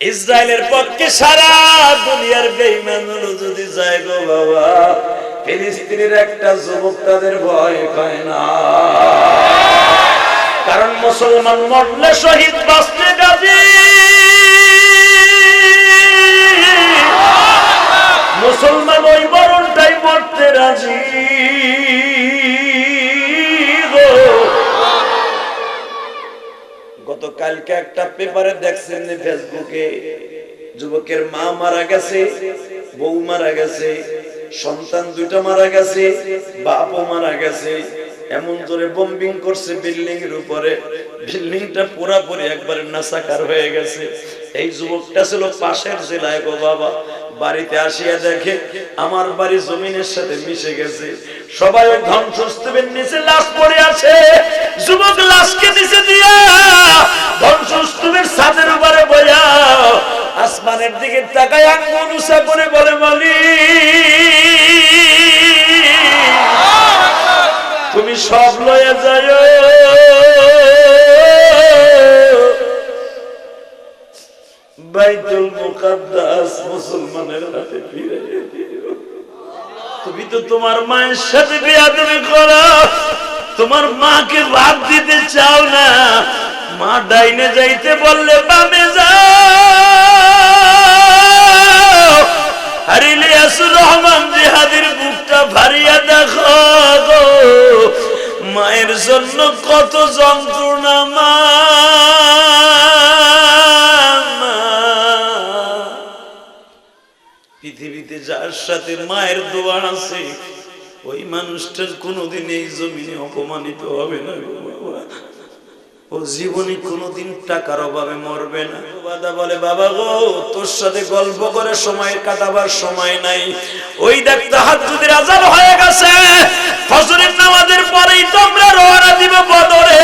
ইসরায়েলের পক্ষে সারা দুনিয়ার বেইমান যদি যায় গো বাবা, ফিলিস্তিনের একটা যুবক তাদের ভয় পায় না। কারণ মুসলমান মরলে শহীদ বাঁচলে গাজী মুসলমান ওই মরণটাই মরতে রাজি। গতকালকে একটা পেপারে দেখছেন ফেসবুকে। যুবকের মা মারা গেছে, বউ মারা গেছে, সন্তান দুইটা মারা গেছে, বাপও মারা গেছে। এমন জোরে বম্বিং করছে বিল্ডিং এর উপরে। বিল্ডিংটা পুরাপুরি একবারে নাসাকার হয়ে গেছে। এই যুবকটা ছিল পাশের জেলায় গো বাবা। বাড়িতে আসিয়া দেখে আমার বাড়ি জমিনের সাথে মিশে গেছে। সবাই ওই ধ্বংসস্তূপের নিচে লাশ পড়ে আছে। যুবক লাশকে নিচে দিয়া ধ্বংসস্তূপের ছাদের উপরে বয়া আসমানের দিকে তাকায় আঙ্গুল উষা করে বলে, মালি, তুমি সব লয়ে যায় বাইতুল মুকাদ্দাস মুসলমানের হাতে ফিরে তুমি তো তোমার মায়ের সাথে বিয়া তুমি করো। তোমার মাকে ভাত দিতে চাও না। মা ডাইনে যাইতে বললে, বামে যাও। আর ইলিয়াসুর রহমান জিহাদের বুকটা ভারিয়া দেখো মায়ের জন্য কত যন্ত্রণা, মা। যার সাথে মায়ের দোয়ার আছে, ওই মানুষটার কোনোদিন এই জমিনে অপমানিত হবে না। ও জীবনে কোনোদিন টাকার অভাবে মরবে না। বাদা বলে, বাবা গো, তোর সাথে গল্প করে সময় কাটাবার সময় নাই। ওই দেখ তাহার যদি আজাব হয়ে গেছে। ফজরের নামাজের পরেই তোমরা রওনা দিব বদরে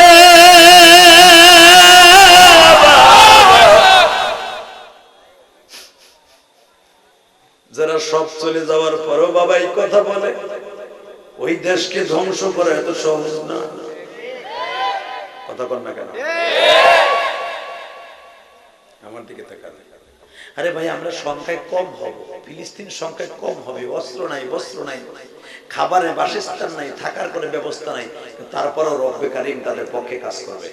যারা সব চলে যাওয়ার পরও বাবা এই কথা বলে। ওই দেশকে ধ্বংস করা এত সহজ না। কথা কর না কেন? আমার দিকে আরে ভাই, আমরা সংখ্যায় কম হব। ফিলিস্তিন সংখ্যায় কম হবে। অস্ত্র নাই, বস্ত্র নাই। খাবারের বাসস্থান নাই, থাকার কোনো ব্যবস্থা নাই। তারপরও রব্বে কারিম তাদের পক্ষে কাজ করবে।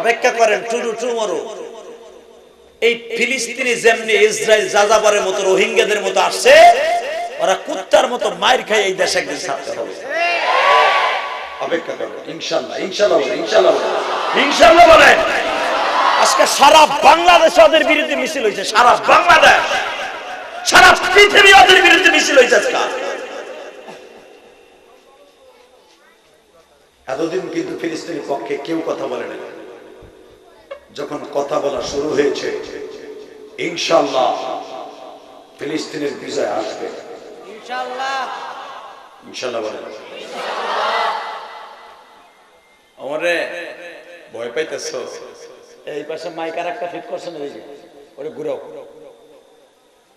অপেক্ষা করেন টুরু টুমরো। এই ফিলিস্তিনি যেমনি ইসরায়েল যাযাবরের মতো রোহিঙ্গাদের মতো আসছে ওরা কুত্তার মতো মায়ের খাই এই দেশে একদিন ছাড়তে হবে। অপেক্ষা করো ইনশাল্লাহ ইনশাল্লাহ বলে ইনশাল্লাহ বলে ইনশাল্লাহ বলে আজকে সারা বাংলাদেশ ওদের বিরুদ্ধে মিছিল হয়েছে সারা বাংলাদেশ সারা পৃথিবী ওদের বিরুদ্ধে মিছিল হয়েছে আজকে। এতদিন কিন্তু ফিলিস্তিনের পক্ষে কেউ কথা বলে না যখন কথা বলা শুরু হয়েছে ইনশাল্লাহ ফিলিস্তিনের বিজয় আসবে। ইনশাল্লাহ আমারে ভয় পাইতেছ? এই পাশে মাইকার একটা ফিট করছে না এই যে ওরে ঘুরাও।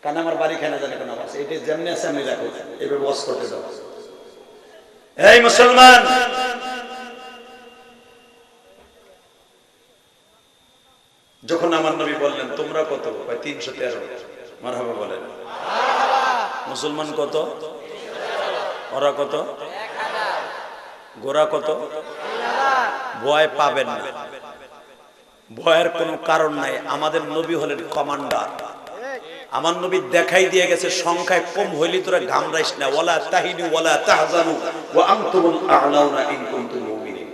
কারণ আমার বাড়ি খানা জানে কোন আছে এটা যেমনি আছে আমি রাখো। এবার বস করতে দাও। এই মুসলমান যখন আমার নবী বললেন, তোমরা কত? তিনশো তেরো। মারহাবা বলেন। মুসলমান কত? ওরা কত? গোরা কত? ভয় পাবেন না। ভয়ের কোনো কারণ নাই। আমাদের নবী হলেন কমান্ডার। আমার নবী দেখাই দিয়ে গেছে, সংখ্যায় কম হইলে তোরা ঘামরাইস না। ওয়ালা তাহিনু ওয়ালা তাহজানু ওয়া আনতুমুল আ'লাউনা ইন কুনতুম মুমিনিন।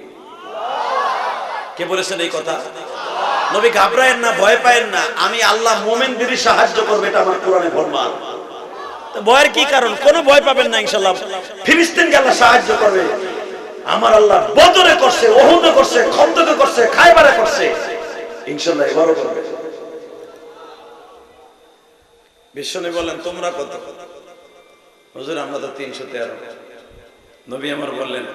কে বলেছেন এই কথা? নবী ঘাবড়ায়েন না, ভয় পায়েন না। আমি আল্লাহ মোমেনদেরই সাহায্য করবে, এটা আমার কোরআনে ফরমান। ভয়ের কি কারণ? কোনো ভয় পাবেন না, ইনশাআল্লাহ। ফিলিস্তিনকে আল্লাহ সাহায্য করবে। আমার আল্লাহ বদরে করছে, ওহুদে করছে, খন্দকে করছে খাইবারে করছে। ইনশাআল্লাহ এবারও করবে। বিশ্বনী বলেন তোমরা কত? হুজুর, আমরা তো তিনশো তেরো। নবী আমার বললেন,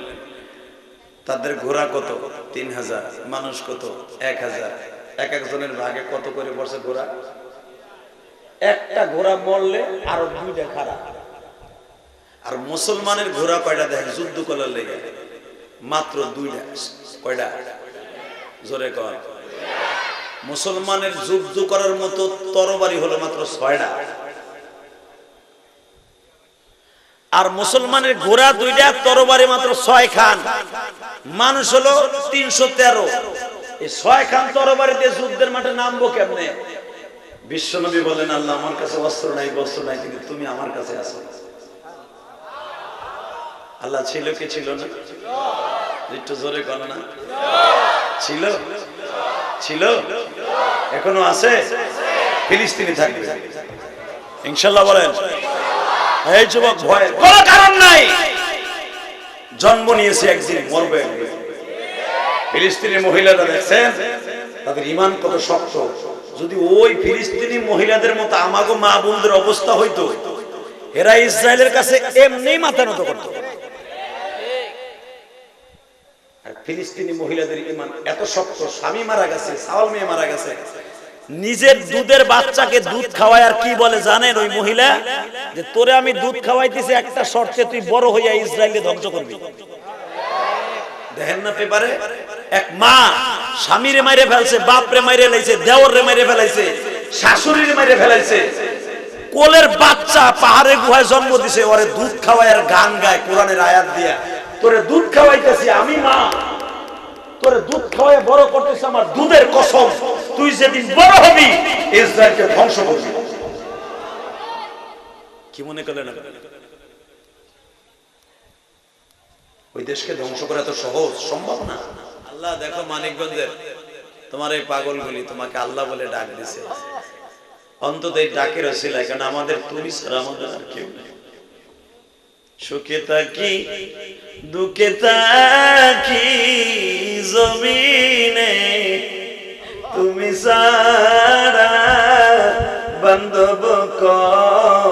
তাদের ঘোড়া কত? তিন হাজার। মানুষ কত? এক হাজার। এক একজনের ভাগে কত করে পড়ছে ঘোড়া? একটা ঘোড়া মরলে আরও দুইটা খারাপ আর মুসলমানের ঘোড়া কয়টা দেখ যুদ্ধ করার লেগে। মাত্র দুইটা। কয়টা? জোরে কয় মুসলমানের যুদ্ধ করার মতো তরবারি হলো মাত্র ছয়টা। আর মুসলমানের ঘোড়া দুইটা, তরবারি মাত্র ছয় খান। মানুষ হলো তিনশো তেরো। এই ছয় খান মাঠে নামবো বলেন, আল্লাহ আমার কাছে অস্ত্র নাই নাই, কিন্তু তুমি আমার কাছে আল্লাহ ছিল কি ছিল না? ছিল? ছিল? এখনও আছে? ফিলিস্তিনি থাকবে। ইনশাল্লাহ বলেন। এই যুবক কারণ নাই। জন্ম নিয়েছে একদিন, মরবে একদিন। ফিলিস্তিনি মহিলারা দেখছেন? তাদের ইমান কত শক্ত। যদি ওই ফিলিস্তিনি মহিলাদের মতো আমাগো মা বোনদের অবস্থা হইতো, এরা ইসরায়েলের কাছে এমনি মাথা নত করতো। ফিলিস্তিনি মহিলাদের ইমান এত শক্ত, স্বামী মারা গেছে, সাওয়াল মেয়ে মারা গেছে। নিজের দুধের বাচ্চাকে দুধ খাওয়ায় আর কি বলে জানেন ওই মহিলা? যে তোরে আমি দুধ খাওয়াইতেছি, একটা শর্তে তুই বড় হইয়া ইসরায়েলকে ধ্বংস করবি। দেখেন না পেপারে? এক মা স্বামীরে মাইরে ফেলছে বাপরে মাইরে লাইছে দেওরে মাইরে ফেলাইছে, শাশুড়িরে মাইরে ফেলাইছে। কোলের বাচ্চা পাহাড়ে গুহায় জন্ম দিছে, ওরে দুধ খাওয়ায় আর গান গায় কোরআনের আয়াত দিয়া। তোরে দুধ খাওয়াইতেছি, আমি মা। তোরে দুধ খাওয়ায় বড় করতেছে আমার দুধের কসম। তুই যেদিন বড় হবি, ইসরায়েলকে ধ্বংস করবি। কি মনে করলেন? ওই দেশকে ধ্বংস করা তো সহজ, সম্ভব না। আল্লাহ দেখো মানিকগঞ্জের। তোমার এই পাগলগুলি তোমাকে আল্লাহ বলে ডাক দিছে। অন্তত এই ডাকের ওসিলায় কারণ আমাদের তুমি আমাদের কেউ নেই। সুখে থাকি, দুঃখে থাকি জমিনে, তুমি সারা বান্ধব কথাও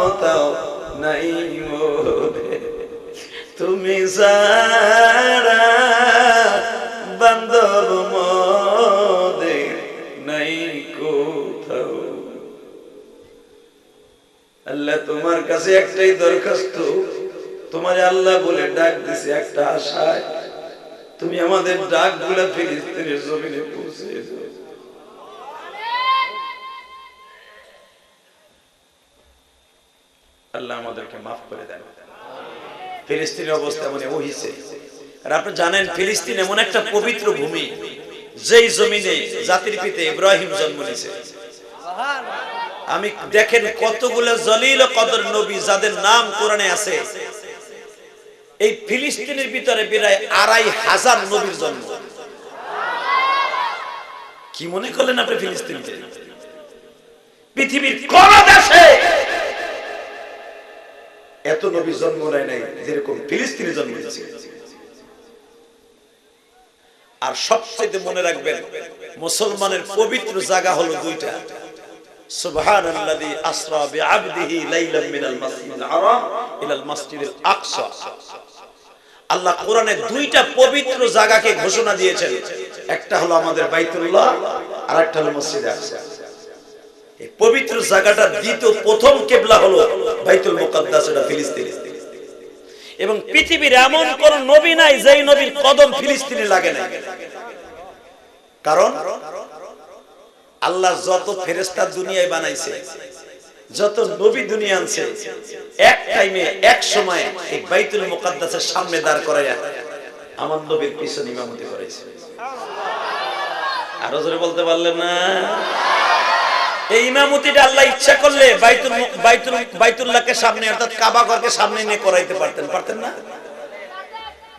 কাছে একটাই দরখাস্ত। তোমার আল্লাহ বলে ডাক দিছে একটা আশায়। তুমি আমাদের ডাকগুলা ফিলিস্তিনের জমিনে পৌঁছে আল্লাহ আমাদেরকে মাফ করে দেন। ফিলিস্তিনের অবস্থা হইছে। আর আপনি জানেন, ফিলিস্তিন এমন একটা পবিত্র ভূমি, যেই জমিনে জাতির পিতা ইব্রাহিম জন্ম নিয়েছে। আমি দেখেন কতগুলো জলিল কদর নবী যাদের নাম কোরআনে আছে। এই ফিলিস্তিনের ভিতরে প্রায় আড়াই হাজার নবীর জন্ম। কি মনে করলেন আপনি ফিলিস্তিনকে? পৃথিবীর কোন দেশে এত নবী জন্ম নেয় নাই যেরকম ফিলিস্তিনে জন্ম নিয়েছে। আর সবচেয়ে মনে রাখবেন, মুসলমানের পবিত্র জায়গা হলো দুইটা। সুবহান আল্লাযী আসরা বিআবদিহি লাইলাম মিনাল মাসজিদিল হারাম ইলাল মাসজিদিল আকসা। আল্লাহ কোরআনে দুইটা পবিত্র জায়গাকে ঘোষণা দিয়েছেন। একটা হলো আমাদের বাইতুল্লাহ আর একটা হলো আকসা। এই পবিত্র জায়গাটা দ্বিতীয়, প্রথম কেবলা হলো বাইতুল মুকাদ্দাস, এটা ফিলিস্তিন। এবং পৃথিবীর এমন কোন নবী নাই যেই নবীর কদম ফিলিস্তিনে লাগে না কারণ আল্লাহ যত ফেরেস্তা দুনিয়ায় বানাইছে যত নবী দুনিয়া আনছে এক টাইমে এক সময় এই বাইতুল মুকাদ্দাসের সামনে দাঁড় করাইয়া আমার নবীর পিছনে ইমামতি করেছে আরও জোরে বলতে পারলেন না? এই ইমামতিটা আল্লাহ ইচ্ছা করলে বাইতুল বাইতুল বাইতুল্লাহকে সামনে অর্থাৎ কাবা ঘরকে সামনে নিয়ে করাইতে পারতেন। পারতেন না?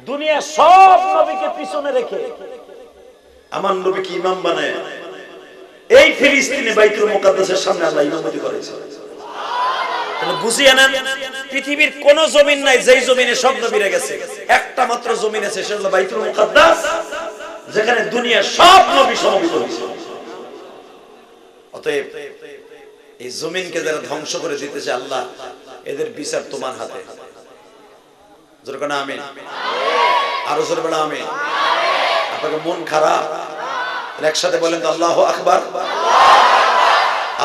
দুনিয়া সব নবীকে পিছনে রেখে। আমার নবীকে ইমাম বানায়? এই ফিলিস্তিনে বাইতুল মুকাদ্দাসের সামনে আল্লাহ ইমামতি করেছে। জমিনকে ধ্বংস করে দিতেছে আল্লাহ, এদের বিচার তোমার হাতে। জোর করে আমি আরও জোর বেড়া আমি আপনাকে মন খারাপ? একসাথে বলেন তো, আল্লাহ আকবার।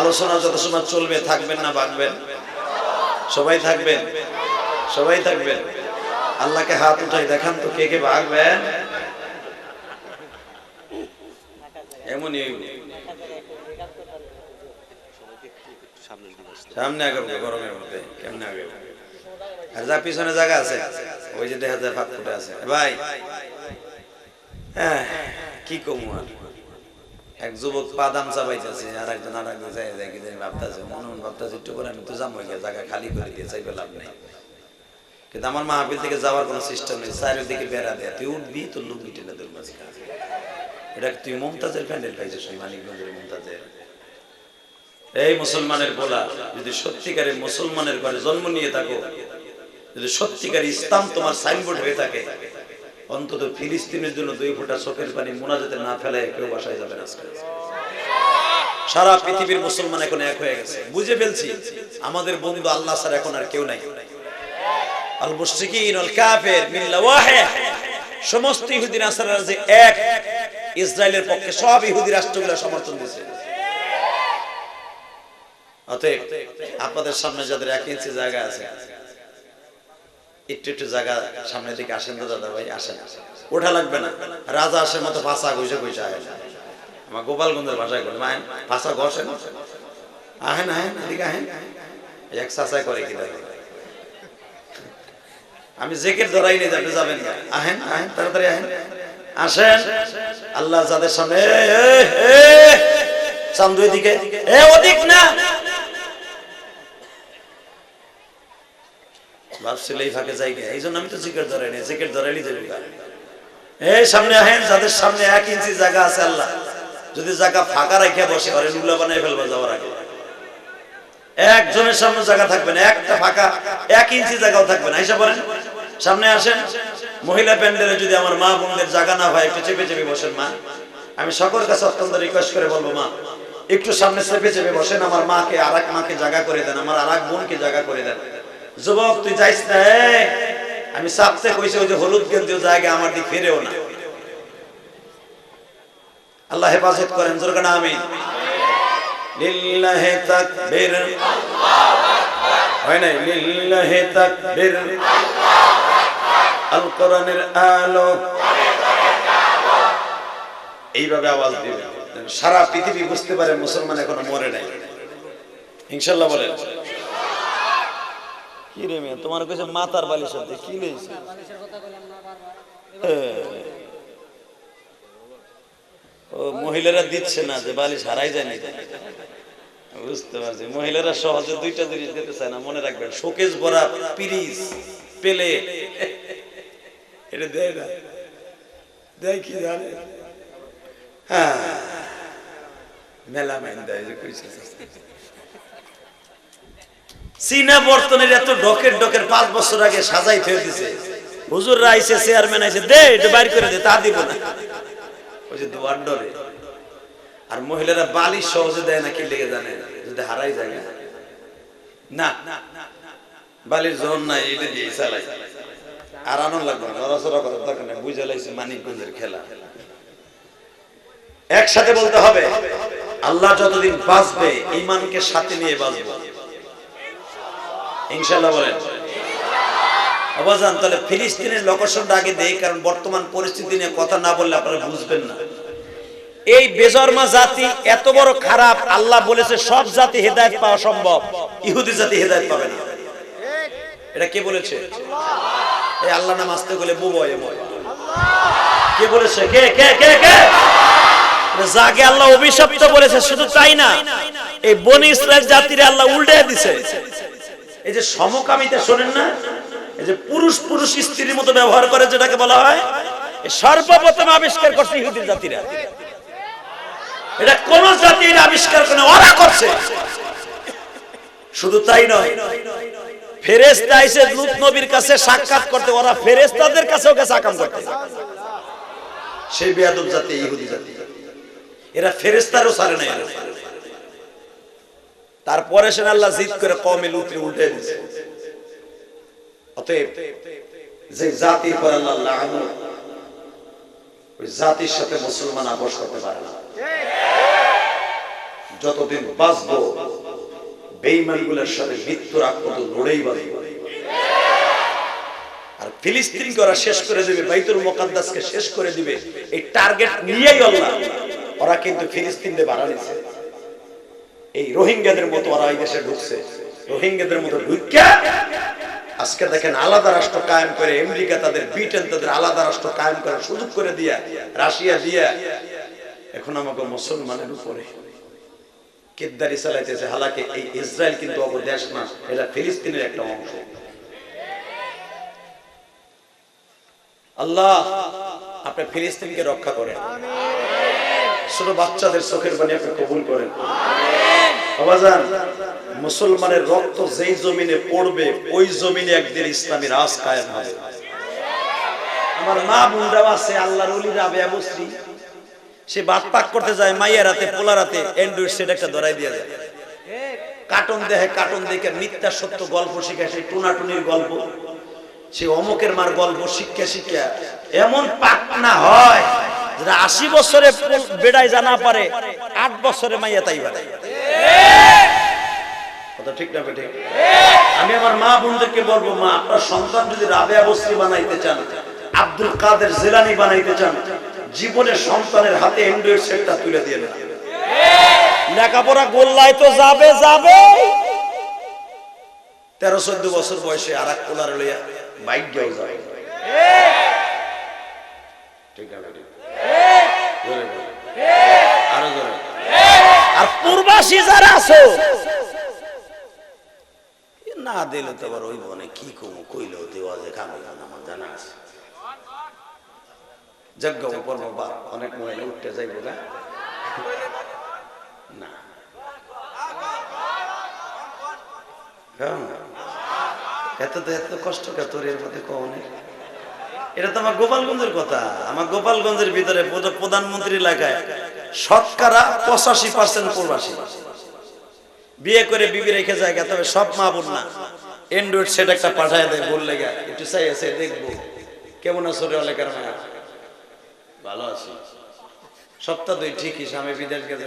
আলোচনা যত সময় চলবে, থাকবেন না বাঁকবেন সবাই থাকবেন সবাই থাকবেন। আল্লাহকে হাত উঠাই দেখান তো কে কে ভাগবেন এমনই সামনে আগে গরমের মধ্যে। কেমনে আগে আর যা পিছনে জায়গা আছে, ওই যে দেখা যায় ফাঁক ফুটে আছে। ভাই হ্যাঁ কি কমু আর? এক যুবক বাদাম চাবাইতেছে আর একজন আর একজন যাই যাই কি জানি ভাবতেছে, মনে মনে ভাবতেছে, একটু করে আমি তো যাব গিয়ে জায়গা খালি করে দিয়ে চাইবে লাভ নেই। কিন্তু আমার মাহফিল থেকে যাওয়ার কোনো সিস্টেম নেই চারিদিকে বেড়া দেয়, তুই উঠবি, তোর লুঙ্গি টেনে তোর মাঝে এটা তুই মমতাজের প্যান্ডেল পাইছিস ওই মানিকগঞ্জের মমতাজের? এই মুসলমানের বলা যদি সত্যিকারের মুসলমানের ঘরে জন্ম নিয়ে থাকো, যদি সত্যিকার ইসলাম তোমার সাইনবোর্ড হয়ে থাকে অন্তত ফিলিস্তিনের জন্য দুই ফোঁটা চোখের পানি মোনাজাতে না ফেলে কেউ বাসায় যাবে না আজকে। সারা পৃথিবীর মুসলমান এখন এক হয়ে গেছে। বুঝে ফেলছি, আমাদের বন্ধু আল্লাহ স্যার এখন আর কেউ নাই। আপনাদের সামনে যাদের এক ইঞ্চি জায়গা আছে একটু একটু জায়গা সামনের দিকে আসেন তো দাদা ভাই আসেন ওঠা লাগবে না রাজা আসের মতো ভাষা ঘুষে ঘুষে আহেন আমার গোপালগঞ্জের ভাষায় বলে মায়েন ভাষা ঘষেন আহেন আহেন এদিকে আহেন এক চাচাই করে কি দাদা আমি জেকের ধরাই নিয়ে আপনি যাবেন না আহেন আহেন তাড়াতাড়ি আহেন আসেন আল্লাহ যাদের সামনে চান্দু এদিকে এ ওদিক না এই জন্য আমি তো জিকের ধরাই জিকের ধরাইলি এই সামনে আহেন, যাদের সামনে এক ইঞ্চি জায়গা আছে আল্লাহ, যদি জায়গা ফাঁকা রাখিয়া বসে যাওয়ার আগে। একজনের সামনে জায়গা থাকবে না, একটা ফাঁকা, এক ইঞ্চি জায়গাও থাকবে না। হিসাব করেন সামনে আসেন। মহিলা প্যান্ডেলে যদি আমার মা বোনদের জায়গা না হয়, একটু চেপে চেপে বসেন মা। আমি সকল কাছে অত্যন্ত রিকোয়েস্ট করে বলব মা, একটু সামনে চেপে চেপে বসেন, আমার মাকে আর এক মাকে জায়গা করে দেন, আমার আর এক বোনকে জায়গা করে দেন। যুবক, তুই যাইস না আমি চাপতে কইছি, ওই যে হলুদ কেন্দ্রীয় জায়গা, আমার দিক ফিরেও না। আল্লাহ হেফাজত করেন জোরকান আমি? হয় নাই? এইভাবে আওয়াজ দিবে সারা পৃথিবী বুঝতে পারে মুসলমান এখনও মরে নাই। ইনশাল্লাহ বলেন। কি তোমার কাছে মাতার বালিশ আছে কি ও, মহিলারা দিচ্ছে না যে বালিশ হারাই যায় নাকি? বুঝতে পারছি, মহিলারা সহজে দুইটা জিনিস দিতে চায় না, মনে রাখবেন। শোকেস ভরা পিরিস পেলে। এটা দেয় না। দেয় কি জানে? হ্যাঁ। মেলা মাইন দেয় যে কইছে। চীনা বর্তনের এত ডকের ডকের পাঁচ বছর আগে সাজাই ফেলে দিছে হুজুররা আইছে চেয়ারম্যান আইছে দে এটা বাইর করে দে, তা দিব না। ওই যে দোয়ার ডরে আর মহিলারা বালিশ সহজে দেয় না, কি লেগে জানে? যদি হারাই যায় না? বালির জন নাই, এটা দিয়ে চালাই। আর আনন্দ লাগবে না, নড়াচড়া করার দরকার নেই, বুঝে লাইছে মানিকগঞ্জের খেলা। একসাথে বলতে হবে, আল্লাহ যতদিন বাঁচবে ইমানকে সাথে নিয়ে বাঁচবে। ইনশাল্লাহ বলেন। তাহলে ফিলিস্তিনের লোকেশনটা আগে দেই, কারণ বর্তমান পরিস্থিতি নিয়ে কথা না বললে আপনারা বুঝবেন না। এই বেজর্মা জাতি এত বড় খারাপ, আল্লাহ বলেছে সব জাতি হেদায়েত পাওয়া সম্ভব। ইহুদি জাতি হেদায়েত পাবে না। এটা কে বলেছে? এই আল্লাহ নাম আসতে গেলে বুবয় কে বলেছে? কে কে কে কে? যাকে আল্লাহ অভিশপ্ত বলেছে, শুধু তাই না, এই বনি ইসরায়েল জাতির আল্লাহ উল্টে দিছে। এই যে সমকামিতা শোনেন না? এই যে পুরুষ পুরুষ স্ত্রীর মতো ব্যবহার করে যেটাকে বলা হয় সর্বপ্রথম আবিষ্কার করছে ইহুদির জাতিরা। এটা কোন জাতির আবিষ্কার করে ওরা করছে। শুধু তাই নয় ফেরেস্তা এসে লুত নবীর কাছে সাক্ষাৎ করতে, ওরা ফেরেস্তাদের কাছেও কাছে আকাম করতে। সেই বেয়াদব জাতি, ইহুদি জাতি। এরা ফেরেস্তারও সারে না তারপরে সে আল্লাহ জিদ করে কমে লুতরে উল্টে দিছে। অতএব যে জাতির পর আল্লাহ ওই জাতির সাথে মুসলমান আপোষ করতে পারে না। যতদিন বাঁচবো বেইমানগুলোর সাথে মৃত্যুর আগ পর্যন্ত লড়েই বাঁচবো। আর ফিলিস্তিন ওরা শেষ করে দিবে, বাইতুল মোকাদ্দাসকে শেষ করে দিবে, এই টার্গেট নিয়েই আল্লাহ। ওরা কিন্তু ফিলিস্তিনকে বাড়া নিছে। এই রোহিঙ্গাদের মতো ওরা এই দেশে ঢুকছে। রোহিঙ্গাদের মতো ঢুকা আজকে দেখেন আলাদা রাষ্ট্র কায়েম করে আমেরিকা তাদের, ব্রিটেন তাদের আলাদা রাষ্ট্র কায়েম করে সুযোগ করে দিয়া, রাশিয়া দিয়া। এখন আমাকে মুসলমানের উপরে কেদ্দারি চালাইতেছে। হালাকে এই ইসরায়েল কিন্তু অব দেশ না, এটা ফিলিস্তিনের একটা অংশ। আল্লাহ, আপনি ফিলিস্তিনকে রক্ষা করেন। ছোট বাচ্চাদের চোখের পানি আপনি কবুল করেন। মুসলমানের রক্ত যেই জমিনে পড়বে, ওই জমিনে একদিন ইসলামী রাজ কায়েম হবে। সে বাদ পাক করতে যায় রাতে, পোলা রাতে একটা ধরাই দিয়ে কার্টুন কার্টুন দেখে গল্প শিখে গল্প। সে মার গল্প এমন পাক না হয়। আশি বছরে বেড়ায় জানা পারে, আট বছরে মাইয়া তাই পারে আমি আমার মা বোনদেরকে বলব, মা, আপনার সন্তান যদি রাবেয়া বস্তি বানাইতে চান, আব্দুল কাদের জেলানি বানাইতে চান জীবনের সন্তানের হাতে অ্যান্ড্রয়েড সেটটা তুলে দিয়ে লেখাপড়া গোল্লায় তো যাবে যাবে। তেরো, চোদ্দ বছর বয়সে আর এক কোলার লইয়া বাইক গেও যাবে। ঠিক বলো। আরও পূর্বাসী যারা আছো না দিলে তো আবার ওই বনে কি কমু? কইলেও দেওয়া যে কাম আমার জানা আছে। যজ্ঞ পর্ব বা অনেক মহিলা উঠতে যাইব না? কেমন? এত তো, এত কষ্ট কে তোর এর মধ্যে কমনে এটা তো আমার গোপালগঞ্জের কথা। আমার গোপালগঞ্জের ভিতরে প্রধানমন্ত্রী এলাকায় শতকরা পঁচাশি পার্সেন্ট প্রবাসী। বিয়ে করে বিবি রেখে যায় তবে সব মা বোন না। এন্ড্রয়েড সেট একটা পাঠায় দেয় বললে গা একটু চাই, আছে, দেখব। কেমন আছো রে অলেকার মায়া? ভালো আছি। সপ্তাহ দুই ঠিকই, স্বামী বিদেশ গেছে।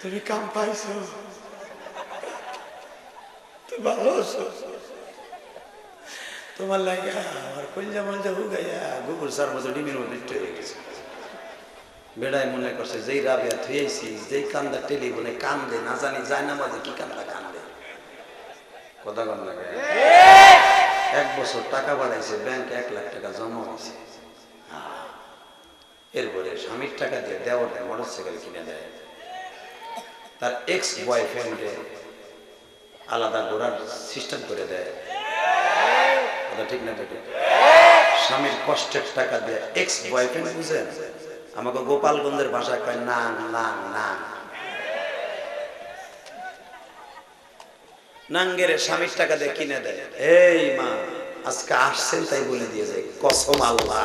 তুমি কাম পাইছো। তুমি ভালো আছো। তোমার লাগে, আমার কলজা মলজা হুগাইয়া গোবর সার মতো ডিমের মধ্যে হয়ে গেছে। বেড়ায় মনে করছে, যেই রাবিয়া থুয়েছি যেই কান্দা টেলিফোনে কান্দে, না জানি যায় না মাঝে কি কান্দা কান্দে। কথা কন লাগে এক বছর টাকা বাড়াইছে, ব্যাংকে এক লাখ টাকা জমা হয়েছে। হ্যাঁ। এরপরে স্বামীর টাকা দিয়ে দেওয়ার মোটর সাইকেল কিনে দেয়। তার এক্স বয়ফ্রেন্ডে আলাদা ঘোরার সিস্টেম করে দেয়। কথা ঠিক না স্বামীর কষ্টের টাকা দিয়ে এক্স বয়ফ্রেন্ড বুঝেন? আমাকে গোপালগঞ্জের ভাষায় কয়, না না না। নাঙ্গেরে স্বামীর টাকা দিয়ে কিনে দেয়। এই মা, আজকে আসছেন তাই বলে দিয়ে যায়। কসম আল্লাহ।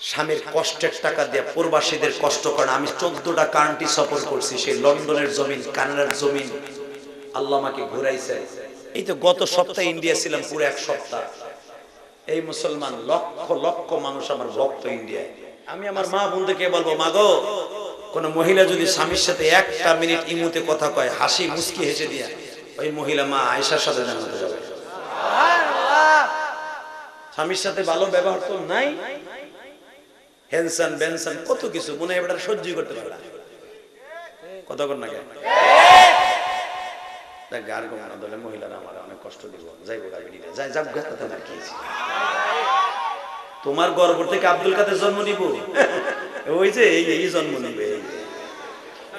স্বামীর কষ্টের টাকা দিয়ে প্রবাসীদের কষ্ট করেন আমি চোদ্দটা কান্ট্রি সফর করছি, সেই লন্ডনের জমিন, কানাডার জমিন। আল্লাহ আমাকে ঘুরাইছে। এই তো গত সপ্তাহে ইন্ডিয়া ছিলাম পুরো এক সপ্তাহ। এই মুসলমান লক্ষ লক্ষ মানুষ আমার ভক্ত ইন্ডিয়ায়। আমি আমার মা বন্ধুকে বলব মা গো কোন মহিলা যদি স্বামীর সাথে একটা মিনিট ইমুতে কথা কয়, হাসি মুস্কি হেসে দিয়া, ওই মহিলা মা আয়েশার সাথে জানাতে যাবে। স্বামীর সাথে ভালো ব্যবহার তো নাই। হ্যানসান বেনসান কত কিছু, মনে হয় সহ্য করতে পারে। কত কর না কেন? দলে মহিলারা আমার অনেক কষ্ট দিব। যাইব যাই তোমার গর্ব থেকে আব্দুল কাদের জন্ম নিব? ওই যে, এই এই জন্ম নিবে,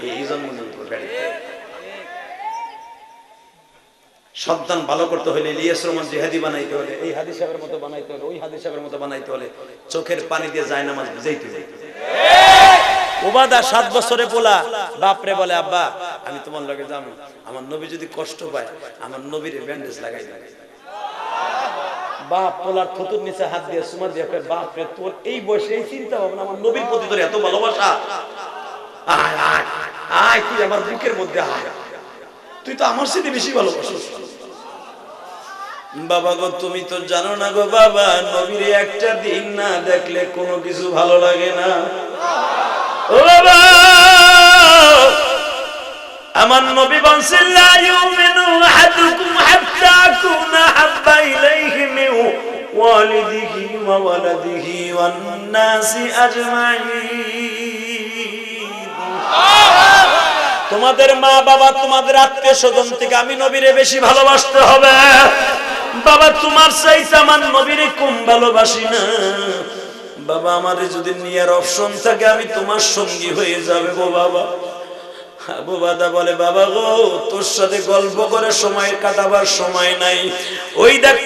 এই জন্ম নিব গাড়িতে। সন্তান ভালো করতে হলে ইলিয়াস রহমান জিহাদি বানাইতে হলে, এই হাদিস সাহেবের মতো বানাইতে হলে, ওই হাদিস সাহেবের মতো বানাইতে হলে, চোখের পানি দিয়ে যায় নামাজ বুঝাইতে হবে ওবাদা সাত বছরে বলা বাপরে বলে, আব্বা, আমি তোমার লগে যাব। আমার নবী যদি কষ্ট পায়, আমার নবীর ব্যান্ডেজ লাগাই লাগাই বাপ পোলার থুতুর নিচে হাত দিয়ে সুমা দিয়ে বাপ রে তোর এই বয়সে এই চিন্তা ভাবনা, আমার নবীর প্রতি তোর এত ভালোবাসা? আয় আয় আয়, তুই আমার বুকের মধ্যে আয়। তুই তো আমার সাথে বেশি ভালোবাসিস। বাবা গো, তুমি তো জানো না গো, বাবা, নবীর একটা দিন না দেখলে কোনো কিছু ভালো লাগে না। আমার নবী বলছেন নাসি তোমাদের মা বাবা, তোমাদের আত্মীয় স্বজন থেকে আমি নবীরে বেশি ভালোবাসতে হবে। বাবা, তোমার চাইতে আমার নবীরে কম ভালোবাসি না। বাবা, আমার যদি নেয়ার অপশন থাকে, আমি তোমার সঙ্গী হয়ে যাবে গো বাবা। আবু বাদা বলে, বাবা গো, তোর সাথে গল্প করে সময় কাটাবার সময় নাই। ওই দেখ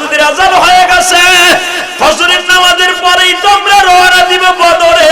যদি আজান হয়ে গেছে। ফজরের নামাজের পরেই তোমরা রওনা দিবে বদরে।